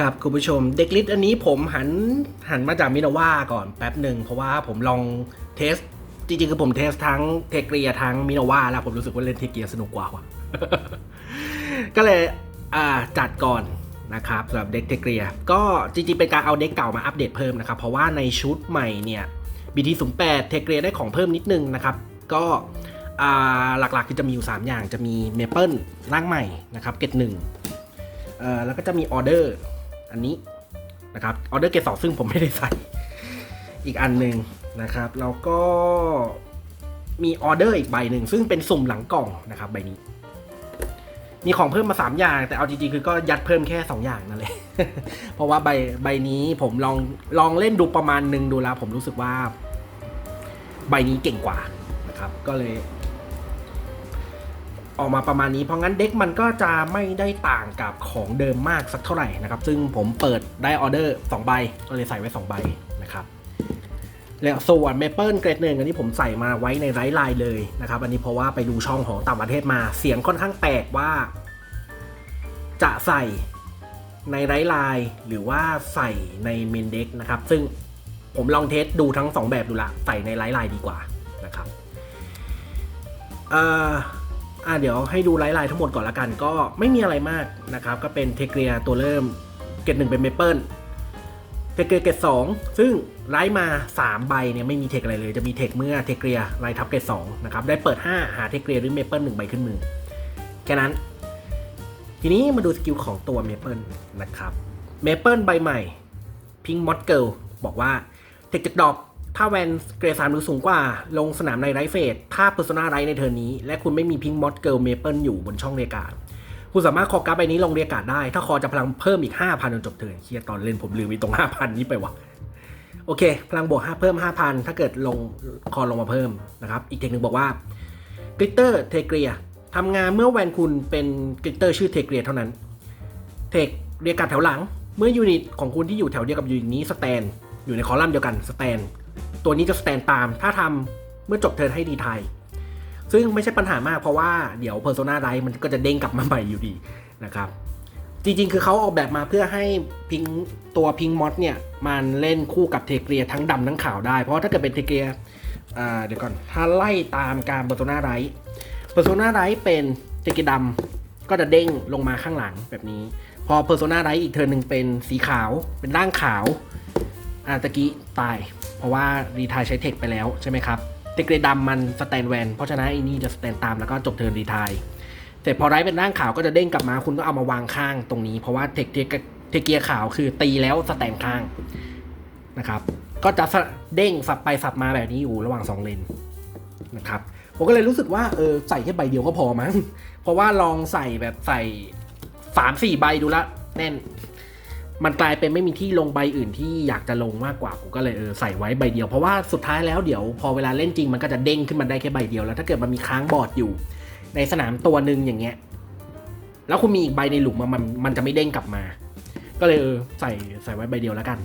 ครับคุณผู้ชมเด็กลิสต์อันนี้ผมหันหันมาจากมินาว่าก่อนแป๊บหนึ่ง เพราะว่าผมลองเทส จริงๆคือผมเทสทั้งเทเกียทั้งมินาว่าแล้วผมรู้สึกว่าเล่นเทเกียสนุกกว่าว่ะก็เลยจัดก่อนนะครับสำหรับเด็กเทเกียก็จริงๆเป็นการเอาเด็กเก่ามาอัปเดตเพิ่มนะครับ เพราะว่าในชุดใหม่เนี่ยบีทีศูนย์แปดเทเกียได้ของเพิ่มนิดนึงนะครับ ก็หลักๆคือจะมีอยู่ 3 อย่างจะมีเมเปิลร่างใหม่นะครับเกตหนึ่งแล้วก็จะมีออเดอร์ อันนี้นะครับออเดอร์เกตสองซึ่งผมไม่ได้ใส่ อีกอันหนึ่งนะครับ แล้วก็มีออเดอร์อีกใบหนึ่ง ซึ่งเป็นสุ่มหลังกล่องนะครับ ใบนี้ มีของเพิ่มมา 3 อย่าง แต่เอาจริงๆคือก็ยัดเพิ่มแค่ 2 อย่างนั่นแหละเพราะว่าใบใบนี้ผมลองลองเล่นดูประมาณหนึ่งดูแล้ว ผมรู้สึกว่า ใบนี้เก่งกว่านะครับ ก็เลย ออกมาประมาณนี้เพราะงั้นเด็กมันก็จะไม่ได้ต่างกับของเดิมมากสักเท่าไหร่นะครับ ซึ่งผมเปิดได้ออเดอร์2ใบก็เลยใส่ไว้ 2 ใบนะครับแล้วส่วนเมเปิลเกรดหนึ่งอันนี้ผมใส่มาไว้ในไร้ไลน์เลยนะครับ อันนี้เพราะว่าไปดูช่องของต่างประเทศมาเสียงค่อนข้างแปลกว่า จะใส่ในไร้ไลน์หรือว่าใส่ในเมนเด็กนะครับ ซึ่งผมลองเทสดูทั้ง 2 แบบดูละ ใส่ในไร้ไลน์ดีกว่านะครับเอ่อ อ่าเดี๋ยวให้ดูไลน์ทั้งหมดก่อนละกัน ก็ไม่มีอะไรมากนะครับ ก็เป็นเทเกียตัวเริ่มเกตหนึ่งเป็นเมเปิลเทเกียเกตสองซึ่งไลน์มา 3 ใบเนี่ยไม่มีเทคอะไรเลย จะมีเทคเมื่อเทเกียไลน์ทับเกตสองนะครับได้เปิด 5 หาเทเกียหรือเมเปิลหนึ่งใบขึ้นมือแค่นั้นทีนี้มาดูสกิลของตัวเมเปิลนะครับเมเปิลใบใหม่พิงมอดเกิลบอกว่าเทคจากดอก ถ้าแวนเกรดสามหรือสูงกว่า ลงสนามในไรเฟสถ้าเพอร์ซนาไรในเทอร์นี้ และคุณไม่มีพิงมอดเกิลเมเปิลอยู่บนช่องเรียการ์คุณสามารถคอการ์ดใบนี้ลงเรียการ์ได้ ถ้าคอจะพลังเพิ่มอีก 5,000จนจบเทิร์นเคียตอนเล่นผมลืมไปตรง 5,000 นี้ไปวะโอเค พลังบวก5เพิ่ม 5,000 ถ้าเกิดลงคอลงมาเพิ่มนะครับ อีกเทคหนึ่งบอกว่ากริตเตอร์เทเกียทำงานเมื่อแวนคุณเป็นกริตเตอร์ชื่อเทเกียเท่านั้น เทคเรียการ์แถวหลัง เมื่อยูนิตของคุณที่อยู่แถวเดียวกับยูนิตนี้สแตนอยู่ในคอลัมน์เดียวกันสแตน ตัวนี้จะสแตนตามถ้าทำเมื่อจบเทิร์นให้ดีไทย ซึ่งไม่ใช่ปัญหามากเพราะว่าเดี๋ยว Persona ไรมันก็จะเด้งกลับมาใหม่อยู่ดีนะครับ จริงๆ คือเขาออกแบบมาเพื่อให้พิงตัวพิงมอสเนี่ย มันเล่นคู่กับเทเกียทั้งดำทั้งขาวได้ เพราะถ้าเกิดเป็นเทเกียเดี๋ยวก่อนถ้าไล่ตามการ Persona ไร Persona ไรเป็นเทเกียดำก็จะเด้งลงมาข้างหลังแบบนี้ พอ Persona ไรอีกเทิร์นหนึ่งเป็นสีขาวเป็นร่างขาว อ่าตะกี้ตาย เพราะว่ารีทายใช้เทคไปแล้วใช่ไหมครับเทคเกรดดำมันสแตนแวน เพราะฉะนั้นไอ้นี่จะสแตนตามแล้วก็จบเทิร์นรีทายเสร็จพอไรเป็นร่างขาวก็จะเด้งกลับมาคุณก็เอามาวางข้างตรงนี้ เพราะว่าเทคเทคเกียร์ขาวคือตีแล้วสแตนข้างนะครับ ก็จะสเด้งสับไปสับมาแบบนี้อยู่ระหว่างสองเลนนะครับผมก็เลยรู้สึกว่าเออใส่แค่ใบเดียวก็พอมั้งเพราะว่าลองใส่แบบใส่สามสี่ใบดูละแน่น มันกลายเป็นไม่มีที่ลงใบอื่นที่อยากจะลงมากกว่าผมก็เลยเออใส่ไว้ใบเดียวเพราะว่าสุดท้ายแล้วเดี๋ยวพอเวลาเล่นจริงมันก็จะเด้งขึ้นมาได้แค่ใบเดียวแล้วถ้าเกิดมันมีค้างบอร์ดอยู่ ในสนามตัวหนึ่งอย่างเงี้ยแล้วคุณมีอีกใบในหลุมมันมันจะไม่เด้งกลับมา ก็เลยเออใส่ใส่ไว้ใบเดียวแล้วกัน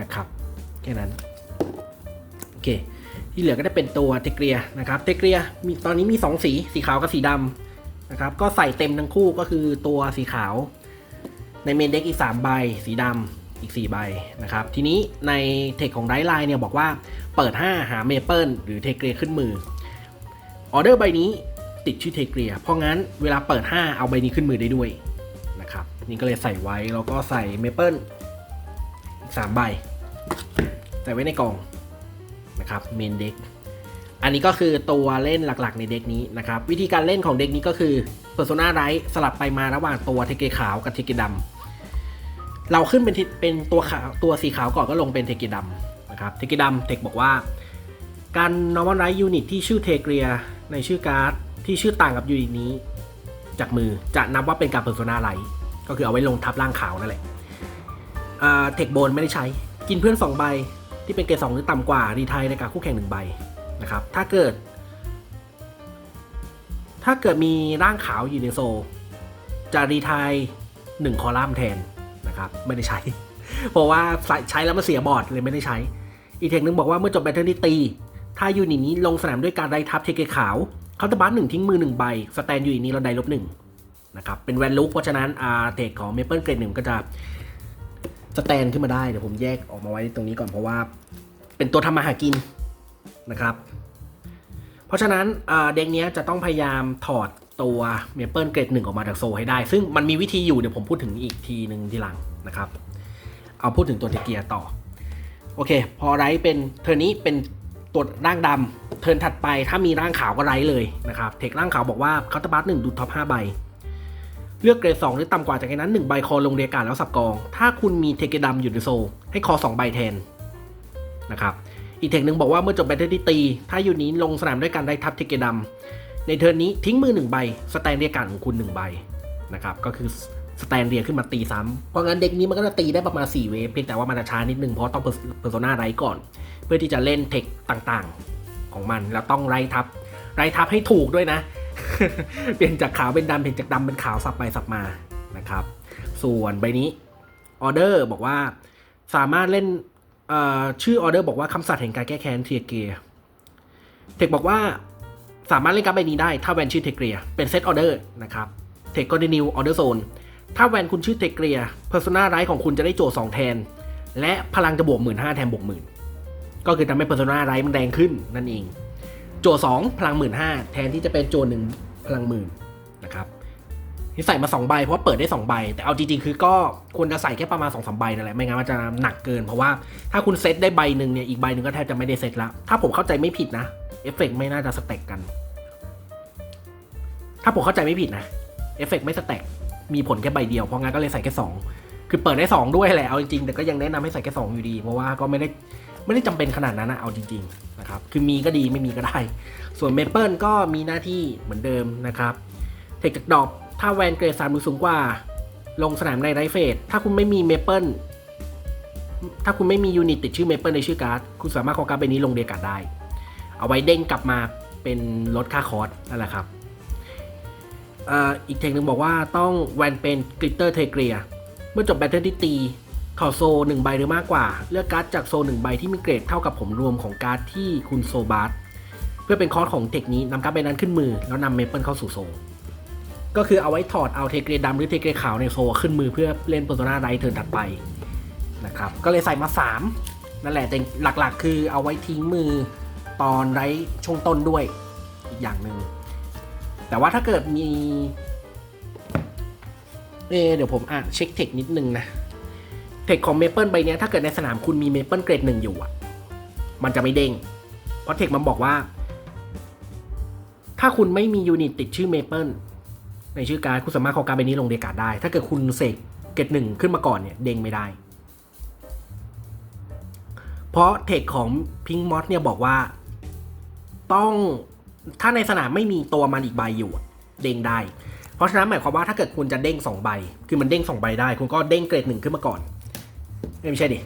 นะครับแค่นั้นโอเค ที่เหลือก็จะเป็นตัวเทเกียนะครับเทเกียมีตอนนี้มีสองสีสีขาวกับสีดำนะครับก็ใส่เต็มทั้งคู่ก็คือตัวสีขาว ในเมนเด็กอีก 3 ใบ สีดำอีก 4 ใบนะครับ ทีนี้ในเทคของไดไลน์เนี่ยบอกว่าเปิด 5 หาเมเปิลหรือเทเกรขึ้นมือออเดอร์ใบนี้ติดชื่อเทเกรีย เพราะงั้นเวลาเปิด 5 เอาใบนี้ขึ้นมือได้ด้วยนะครับ นี่ก็เลยใส่ไว้ แล้วก็ใส่เมเปิลอีก 3 ใบ ใส่ไว้ในกล่องนะครับเมนเด็กอันนี้ก็คือตัวเล่นหลักๆในเด็กนี้นะครับ วิธีการเล่นของเด็กนี้ก็คือ Persona r i สลับไปมาระหว่างตัวเทเกขาวกับเทเกดำเราขึ้นเป็นทิเป็นตัวขาวตัวสีขาวก่อนก็ลงเป็นเทเกดำนะครับเทเกดำเทคบอกว่า การ normal r i ยูนิตที่ชื่อเทเกียในชื่อการ์ดที่ชื่อต่างกับยูนิตนี้ จากมือจะนับว่าเป็นการ Persona r i ก็คือเอาไว้ลงทับร่างขาวนั่นแหละเทคโบนไม่ได้ใช้กินเพื่อน 2 ใบที่เป็นเกรดสองหรือต่ำกว่ารีไทยในการคู่แข่งหนึ่งใบนะครับถ้าเกิด ถ้าเกิดมีร่างขาวอยู่ในโซ จะรีไทายหนึ่งคอลัมน์แทนนะครับ ไม่ได้ใช้ เพราะว่าใช้แล้วมันเสียบอร์ดเลยไม่ได้ใช้ อีเทคนึงบอกว่าเมื่อจบแบตเทิลที่ตี ถ้ายูนิตนี้ลงสนามด้วยการไดทับเทเกขาวเขาตะบัสหนึ่งทิ้งมือหนึ่งใบ สแตนยูนิตนี้เราไดลบหนึ่งนะครับ เป็นแวนลุกเพราะฉะนั้นอาเทคของเมเปิลเกรดหนึ่งก็จะสแตนขึ้นมาได้ เดี๋ยวผมแยกออกมาไว้ตรงนี้ก่อนเพราะว่า เป็นตัวทำมาหากินนะครับ เพราะฉะนั้นเด็กเนี้ยจะต้องพยายามถอดตัวเมเปิลเกรดหนึ่งออกมาจากโซให้ได้ ซึ่งมันมีวิธีอยู่เดี๋ยวผมพูดถึงอีกทีหนึ่งทีหลังนะครับ เอาพูดถึงตัวเทเกียต่อ โอเค พอไรเป็นเทอร์นี้เป็นตัวร่างดำเทิร์นถัดไปถ้ามีร่างขาวก็ไรเลยนะครับ เทคร่างขาวบอกว่าคัตเตอร์บัสหนึ่งดูท็อปห้าใบ เลือกเกรดสองหรือต่ำกว่าจากนั้นหนึ่งใบคอลงเรียการแล้วสับกอง ถ้าคุณมีเทเกดำอยู่ในโซ ให้คอสองใบแทนนะครับ อีกเทคหนึ่งบอกว่าเมื่อจบแบตเตอรี่ตี ถ้าอยู่นี้ลงสนามด้วยกันได้ทับเทเกดำในเทิร์นนี้ทิ้งมือหนึ่งใบ สแตนเรียกการของคุณหนึ่งใบนะครับ ก็คือสแตนเรียขึ้นมาตีซ้ำเพราะงั้นเด็กนี้มันก็จะตีได้ประมาณ 4 เวฟเพียงแต่ว่ามันจะช้านิดนึงเพราะต้องเพอร์โซนาไรก่อน เพื่อที่จะเล่นเทคต่างๆของมันแล้วต้องไรทับไรทับให้ถูกด้วยนะ เปลี่ยนจากขาวเป็นดำเปลี่ยนจากดำเป็นขาวสับไปสับมานะครับ ส่วนใบนี้ออเดอร์บอกว่าสามารถเล่น ชื่อออเดอร์บอกว่าคำสัตว์แห่งการแก้แค้นเทียเกียเทคบอกว่าสามารถเล่นการ์ดใบนี้ได้ถ้าแวนชื่อเทเกียเป็นเซตออเดอร์นะครับเทคก็ได้นิวออเดอร์โซนถ้าแวนคุณชื่อเทเกียเพอร์ซนาไรของคุณจะได้โจทย์สองแทน และพลังจะบวกหมื่นห้าแทนบวกหมื่นก็คือทำให้เพอร์ซนาไรมันแรงขึ้นนั่นเอง โจทย์สองพลังหมื่นห้าแทนที่จะเป็นโจทย์หนึ่งพลังหมื่น ที่ใส่มาสองใบเพราะว่าเปิดได้สองใบ แต่เอาจริงๆคือก็ควรจะใส่แค่ประมาณสองสามใบนั่นแหละไม่งั้นมันจะหนักเกิน เพราะว่าถ้าคุณเซตได้ใบหนึ่งเนี่ยอีกใบหนึ่งก็แทบจะไม่ได้เซตละถ้าผมเข้าใจไม่ผิดนะเอฟเฟกไม่น่าจะสเต็กกัน ถ้าผมเข้าใจไม่ผิดนะเอฟเฟกไม่สเต็กมีผลแค่ใบเดียวเพราะงั้นก็เลยใส่แค่สองคือเปิดได้สองด้วยแหละเอาจริงๆแต่ก็ยังแนะนำให้ใส่แค่สองอยู่ดี เพราะว่าก็ไม่ได้ไม่ได้จำเป็นขนาดนั้นนะเอาจริงๆนะครับคือมีก็ดีไม่มีก็ได้ ส่วนเมเปิลก็มีหน้าที่เหมือนเดิมนะครับเทคจากดอก ถ้าแวนเกรดสามหรือสูงกว่า ลงสนามในไรเฟส ถ้าคุณไม่มีเมเปิลถ้าคุณไม่มียูนิตติดชื่อเมเปิลในชื่อการ์ด คุณสามารถขอการ์ดใบนี้ลงเดียการ์ดได้ เอาไว้เด้งกลับมาเป็นลดค่าคอร์สนั่นแหละครับอีกเทคหนึ่งบอกว่าต้องแวนเป็นกลิตเตอร์เทเกรีย เมื่อจบแบตเตอร์ที่ตีขอโซหนึ่งใบหรือมากกว่า เลือกการ์ดจากโซหนึ่งใบที่มีเกรดเท่ากับผมรวมของการ์ดที่คุณโซบาร์เพื่อเป็นคอร์สของเทคนี้นำการ์ดใบนั้นขึ้นมือ แล้วนำเมเปิลเข้าสู่โซ ก็คือเอาไว้ถอดเอาเทเกรดดำหรือเทเกรดขาวในโซขึ้นมือเพื่อเล่น p ป r ร o นาไรเทิร์นถัดไปนะครับก็เลยใส่มา 3 นั่นแหละแต่หลักๆ คือเอาไว้ทิ้งมือตอนไรช่วงต้นด้วยอีกอย่างหนึ่งแต่ว่าถ้าเกิดมีเอเดี๋ยวผมอ่านเช็คเทคนิดนึงนะเทคของเมเปิลใบนี้ถ้าเกิดในสนามคุณมีเมเปิลเกรดหนึ่งอยู่อะ มันจะไม่เด้ง เพราะเทคมันบอกว่า ถ้าคุณไม่มียูนิตติดชื่อเมเปิล ในชื่อการคุณสามารถขอการใบนี้ลงเดกาดได้ ถ้าเกิดคุณเสกเกรดหนึ่งขึ้นมาก่อนเนี่ยเด้งไม่ได้ เพราะเทคของพิงมอสเนี่ยบอกว่า ต้องถ้าในสนามไม่มีตัวมันอีกใบอยู่เด้งได้ เพราะฉะนั้นหมายความว่าถ้าเกิดคุณจะเด้งสองใบ คือมันเด้งสองใบได้ คุณก็เด้งเกรดหนึ่งขึ้นมาก่อนไม่ใช่ดิ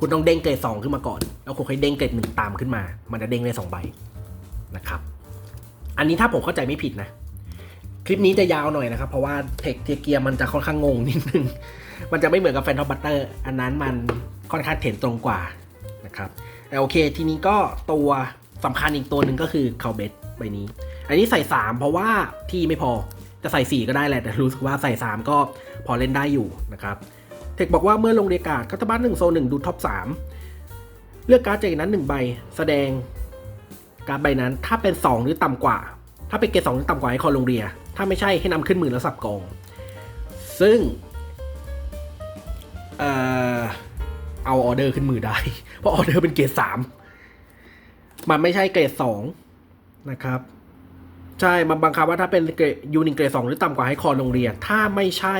คุณต้องเด้งเกรดสองขึ้นมาก่อน แล้วคุณค่อยเด้งเกรดหนึ่งตามขึ้นมา มันจะเด้งได้สองใบนะครับ อันนี้ถ้าผมเข้าใจไม่ผิดนะ คลิปนี้จะยาวหน่อยนะครับ เพราะว่าเทคเทียเกียมันจะค่อนข้างงงนิดนึง มันจะไม่เหมือนกับแฟนทอปบัตเตอร์ อันนั้นมันค่อนข้างเถนตรงกว่านะครับ แต่โอเค ทีนี้ก็ตัวสำคัญอีกตัวหนึ่งก็คือคาเบสใบนี้ อันนี้ใส่ 3 เพราะว่าที่ไม่พอ จะใส่ 4 ก็ได้แหละ แต่รู้สึกว่าใส่ 3 ก็พอเล่นได้อยู่นะครับ เทคบอกว่าเมื่อลงเรียกกาดคัตบัสหนึ่งโซนหนึ่งดูท็อปสามเลือกการ์ดจากนั้นหนึ่งใบแสดงการ์ดใบนั้นถ้าเป็น 2 หรือต่ำกว่า ถ้าเป็นเกรดสองหรือต่ำกว่าให้คอลงเรีย ถ้าไม่ใช่ให้นำขึ้นมือแล้วสับกอง ซึ่งเออเอาออเดอร์ขึ้นมือได้ เพราะออเดอร์เป็นเกรดสามมันไม่ใช่เกรดสองนะครับ ใช่มันบังคับว่าถ้าเป็นเกรดยูนิเกรดสองหรือต่ำกว่าให้คอลงเรียน ถ้าไม่ใช่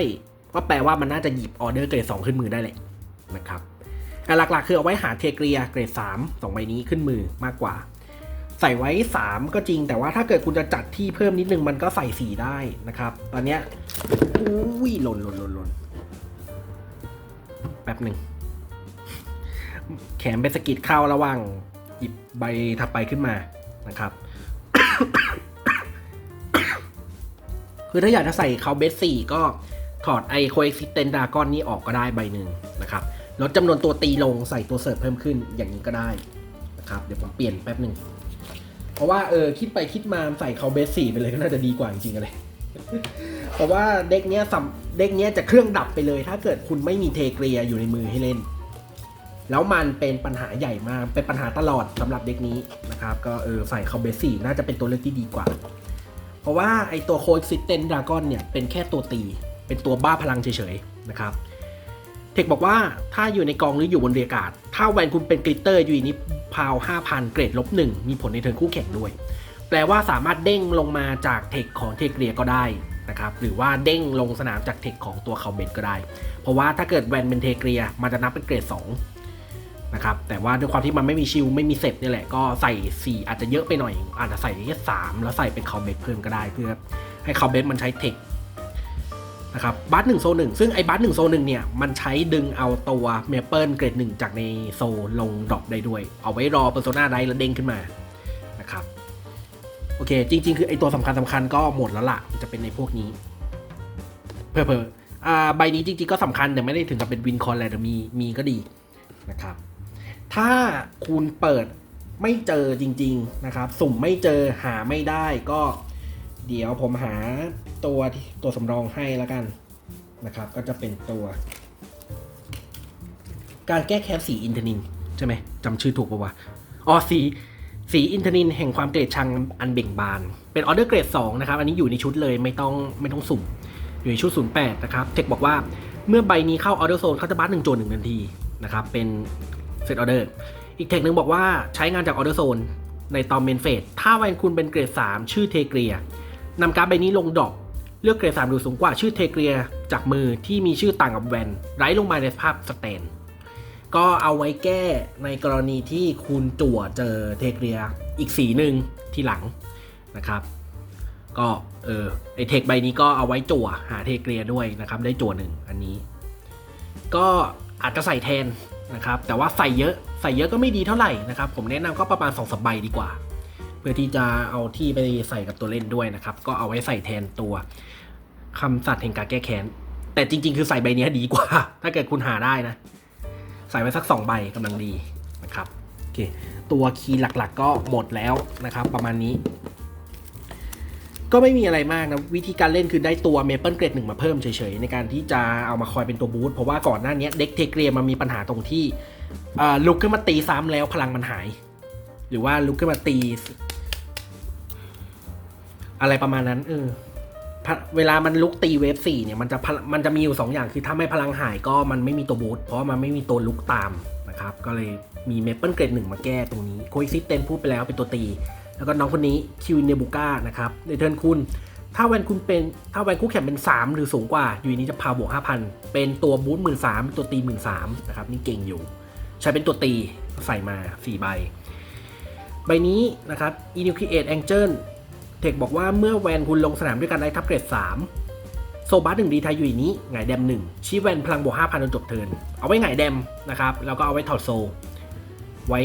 ก็แปลว่ามันน่าจะหยิบออเดอร์เกรดสองขึ้นมือได้แหละนะครับแต่หลักๆ คือเอาไว้หาเทเกรียเกรดสามสองใบนี้ขึ้นมือมากกว่า ใส่ไว้ 3 ก็จริง แต่ว่าถ้าเกิดคุณจะจัดที่เพิ่มนิดนึงมันก็ใส่ 4 ได้นะครับ ตอนเนี้ยอุ้ยหล่นหล่นหล่นหล่นแป๊บหนึ่ง แขนเป็นสกิดเข้าระว่างหยิบใบถัดไปขึ้นมานะครับ คือถ้าอยากจะใส่เขาเบสสี่ก็ถอดไอโคเอ็กซิเทนดากอนนี้ออกก็ได้ใบหนึ่งนะครับลดจำนวนตัวตีลงใส่ตัวเสิร์ฟเพิ่มขึ้นอย่างนี้ก็ได้นะครับ เดี๋ยวผมเปลี่ยนแป๊บหนึ่ง เพราะว่าเออคิดไปคิดมาใส่เขาเบสสี่ไปเลยก็น่าจะดีกว่าจริงๆอะไรเพราะว่าเด็กเนี้ยสำเด็กเนี้ยจะเครื่องดับไปเลย ถ้าเกิดคุณไม่มีเทเกรียอยู่ในมือให้เล่น แล้วมันเป็นปัญหาใหญ่มากเป็นปัญหาตลอดสำหรับเด็กนี้นะครับ ก็เออใส่คอมเบสี่น่าจะเป็นตัวเลือกที่ดีกว่า เพราะว่าไอตัวโคดซิสเทนดากอนเนี่ยเป็นแค่ตัวตี เป็นตัวบ้าพลังเฉยๆนะครับ เทคบอกว่าถ้าอยู่ในกองหรืออยู่บนเรียกาศ ถ้าแวนคุณเป็นกริตเตอร์อยู่นี้พาว 5,000 เกรดลบหนึ่งมีผลในเทิร์นคู่แข่งด้วย แปลว่าสามารถเด้งลงมาจากเทคของเทเกรียก็ได้นะครับหรือว่าเด้งลงสนามจากเทคของตัวคาเบนก็ได้ เพราะว่าถ้าเกิดแวนเป็นเทเกรียมันจะนับเป็นเกรด2นะครับแต่ว่าด้วยความที่มันไม่มีชิลไม่มีเซตนี่แหละก็ใส่ 4 อาจจะเยอะไปหน่อย อาจจะใส่แค่3แล้วใส่เป็นคาเบนเพิ่มก็ได้เพื่อให้คาเบนมันใช้เทค นะครับบัสหนึ่งโซหนึ่งซึ่งไอ้บัสหนึ่งโซหนึ่งเนี่ย มันใช้ดึงเอาตัวเมเปิลเกรดหนึ่งจากในโซลงดรอปได้ด้วย เอาไว้รอเปอร์โซนาได้แล้วเด้งขึ้นมานะครับโอเค จริง ๆ คือไอตัวสำคัญสำคัญก็หมดแล้วล่ะมันจะเป็นในพวกนี้ เพอเพอๆอ่าใบนี้จริง ๆ ก็สำคัญแต่ไม่ได้ถึงกับเป็นวินคอนอะไรแต่มีมีก็ดีนะครับ ถ้าคุณเปิดไม่เจอจริง ๆ นะครับ สุ่มไม่เจอหาไม่ได้ก็ เดี๋ยวผมหา ตัวตัวสำรองให้แล้วกันนะครับ ก็จะเป็นตัว การแก้แค้นสีอินทนินใช่ไหมจำชื่อถูกปะวะอ๋อสีสีอินทนินแห่งความเกลียดชังอันเบ่งบาน เป็นออเดอร์เกรด2นะครับ อันนี้อยู่ในชุดเลยไม่ต้องไม่ต้องสุ่ม อยู่ในชุด 08 นะครับ เทคบอกว่าเมื่อใบนี้เข้าออเดอร์โซนเขาจะบัสหนึ่งโจนหนึ่งนทีนะครับ เป็นเซตออเดอร์ อีกเทคหนึ่งบอกว่าใช้งานจากออเดอร์โซนในตอนเมนเฟส ถ้าแวนคุณเป็นเกรด 3 ชื่อเทเกรียนำการ์ดใบนี้ลงดรอป เลือกเกรด3หรือสูงกว่าชื่อเทเกรียจากมือที่มีชื่อต่างกับแวนไร้ลงมาในสภาพสแตนก็เอาไว้แก้ในกรณีที่คุณจั่วเจอเทเกรียอีกสีหนึ่งที่หลังนะครับ ก็เออไอเทคใบนี้ก็เอาไว้จั่วหาเทเกรียด้วยนะครับได้จั่วหนึ่งอันนี้ ก็อาจจะใส่แทนนะครับแต่ว่าใส่เยอะใส่เยอะก็ไม่ดีเท่าไหร่นะครับ ผมแนะนำก็ประมาณ2องสใบดีกว่า เพื่อที่จะเอาที่ไปใส่กับตัวเล่นด้วยนะครับ ก็เอาไว้ใส่แทนตัวคำสัตว์แห่งการแก้แค้น แต่จริง ๆ คือใส่ใบนี้ดีกว่า ถ้าเกิดคุณหาได้นะ ใส่ไว้สัก 2 ใบกำลังดีนะครับโอเคตัวคีย์หลักๆ ก็หมดแล้วนะครับ ประมาณนี้ ก็ไม่มีอะไรมากนะ วิธีการเล่นคือได้ตัวเมเปิลเกรดหนึ่งมาเพิ่มเฉยๆ ในการที่จะเอามาคอยเป็นตัวบูทเพราะว่าก่อนหน้านี้เด็กเทเกรียมันมีปัญหาตรงที่ลุกขึ้นมาตีซ้ำแล้วพลังมันหาย หรือว่าลุกขึ้นมาตี อะไรประมาณนั้นเออเวลามันลุกตีเวฟสี่เนี่ยมันจะพะมันจะมีอยู่ 2 อย่างคือถ้าไม่พลังหายก็มันไม่มีตัวบูทเพราะมันไม่มีตัวลุกตามนะครับ ก็เลยมีเมเปิลเกรดหนึ่งมาแก้ตรงนี้โคอิซิเตนพูดไปแล้วเป็นตัวตี แล้วก็น้องคนนี้คิวเนบูก้านะครับในเทิร์นคุณ ถ้าแวนคุณเป็นถ้าแวนคู่แข่งเป็น 3 หรือสูงกว่า อยู่นี้จะพาวบวก5,000 เป็นตัวบูทหมื่นสามตัวตีหมื่นสามนะครับนี่เก่งอยู่ ใช้เป็นตัวตีใส่มา4ใบใบนี้นะครับ e n u c l e a t e Angel เทคบอกว่าเมื่อแวนคุณลงสนามด้วยกันได้ทับเกรด 3 โซบัสหนึ่งดีไทยอยู่ในนี้หงแดมหนึ่งชี้แวนพลังบวก5,000จนจบเทิน เอาไว้หงแดมนะครับ แล้วก็เอาไว้ถอดโซ ไว้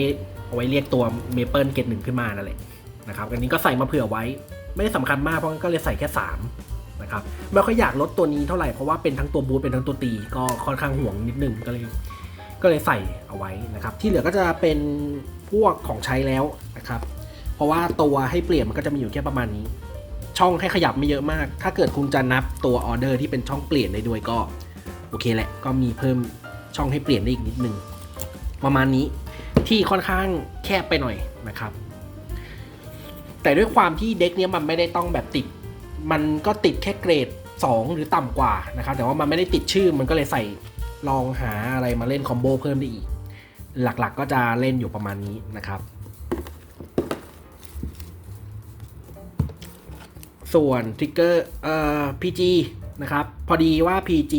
เอาไว้เรียกตัวเมเปิลเกตหนึ่งขึ้นมานั่นแหละนะครับอันนี้ก็ใส่มาเผื่อไว้ ไม่ได้สำคัญมากเพราะงั้นก็เลยใส่แค่3นะครับไม่ค่อยอยากลดตัวนี้เท่าไหร่เพราะว่าเป็นทั้งตัวบูทเป็นทั้งตัวตีก็ค่อนข้างห่วงนิดนึงก็เลยก็เลยใส่เอาไว้นะครับ ที่เหลือก็จะเป็นพวกของใช้แล้วนะครับ เพราะว่าตัวให้เปลี่ยนมันก็จะมีอยู่แค่ประมาณนี้ ช่องให้ขยับไม่เยอะมาก ถ้าเกิดคุณจะนับตัวออเดอร์ที่เป็นช่องเปลี่ยนได้ด้วยก็โอเคแหละ ก็มีเพิ่มช่องให้เปลี่ยนได้อีกนิดนึง ประมาณนี้ที่ค่อนข้างแคบไปหน่อยนะครับ แต่ด้วยความที่เด็กเนี้ยมันไม่ได้ต้องแบบติด มันก็ติดแค่เกรด 2 หรือต่ำกว่านะครับ แต่ว่ามันไม่ได้ติดชื่อมันก็เลยใส่ลองหาอะไรมาเล่นคอมโบเพิ่มได้อีก หลักๆก็จะเล่นอยู่ประมาณนี้นะครับ ส่วนทริกเกอร์เอ่อ PG นะครับ พอดีว่า PG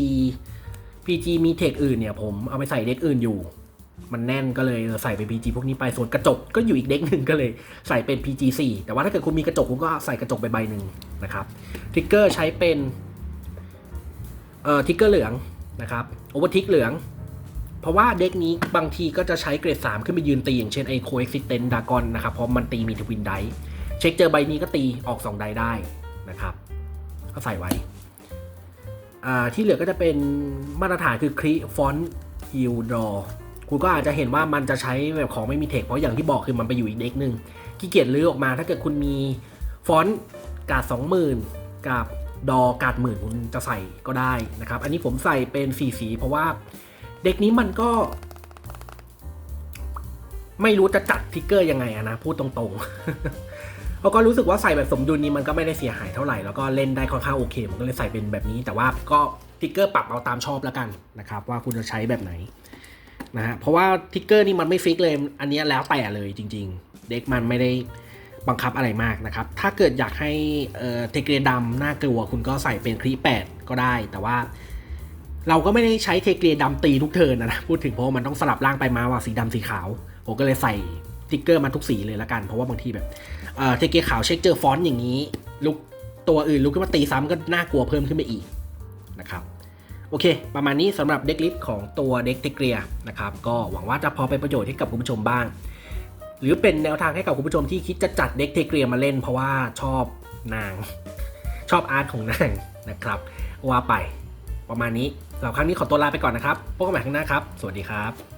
PG มีเทคอื่นเนี่ยผมเอาไปใส่เด็กอื่นอยู่ มันแน่นก็เลยใส่เป็น PG พวกนี้ไปส่วนกระจกก็อยู่อีกเด็กหนึ่งก็เลยใส่เป็น PG 4แต่ว่าถ้าเกิดคุณมีกระจกคุณก็ใส่กระจกไปใบหนึ่งนะครับทริกเกอร์ใช้เป็นเอ่อทริกเกอร์เหลืองนะครับโอเวอร์ทิกเหลือง เพราะว่าเด็กนี้บางทีก็จะใช้เกรด 3 ขึ้นไปยืนตีอย่างเช่นไอโคเอ็กซิเทนดากอนนะครับเพราะมันตีมีทวินไดเช็คเจอใบนี้ก็ตีออก 2 ไดได้ นะครับ ก็ใส่ไว้ ที่เหลือก็จะเป็นมาตรฐานคือครีฟอนต์ฮิลดอคุณก็อาจจะเห็นว่ามันจะใช้แบบของไม่มีเทคเพราะอย่างที่บอกคือมันไปอยู่อีกเด็กหนึ่งขี้เกียจลื้อออกมา ถ้าเกิดคุณมีฟอนต์กาด20,000 กับดอการ์ดหมื่นคุณจะใส่ก็ได้นะครับ อันนี้ผมใส่เป็นสีสี เพราะว่าเด็กนี้มันก็ ไม่รู้จะจัดทิกเกอร์ยังไงอะนะ พูดตรงๆ แล้วก็รู้สึกว่าใส่แบบสมดุลนี้มันก็ไม่ได้เสียหายเท่าไหร่แล้วก็เล่นได้ค่อนข้างโอเคผมก็เลยใส่เป็นแบบนี้ แต่ว่าก็ทิกเกอร์ปรับเอาตามชอบแล้วกันนะครับว่าคุณจะใช้แบบไหนนะฮะเพราะว่าทิกเกอร์นี่มันไม่ฟิกเลย อันนี้แล้วแต่เลยจริง ๆ เด็กมันไม่ได้บังคับอะไรมากนะครับ ถ้าเกิดอยากให้เอ่อเทเกรดำน่ากลัวคุณก็ใส่เป็นครีแปดก็ได้ แต่ว่า เราก็ไม่ได้ใช้เทเกรดำตีทุกเทินนะพูดถึงเพราะว่ามันต้องสลับร่างไปมาว่าสีดำสีขาว ผมก็เลยใส่ ติ๊กเกอร์มาทุกสีเลยละกัน เพราะว่าบางทีแบบเอ่อเทเกรขาวเช็คเจอฟอนต์อย่างนี้ ลุกตัวอื่นลุกขึ้นมาตีซ้ำก็น่ากลัวเพิ่มขึ้นไปอีกนะครับโอเค ประมาณนี้สำหรับเด็กลิสของตัวเด็กเทเกรียนะครับก็หวังว่าจะพอเป็นประโยชน์ให้กับคุณผู้ชมบ้าง หรือเป็นแนวทางให้กับคุณผู้ชมที่คิดจะจัดเด็กเทเกรียมาเล่น เพราะว่าชอบนาง ชอบอาร์ตของนางนะครับว่าไปประมาณนี้สำหรับครั้งนี้ขอตัวลาไปก่อนนะครับพบกันใหม่ครั้งหน้าครับ สวัสดีครับ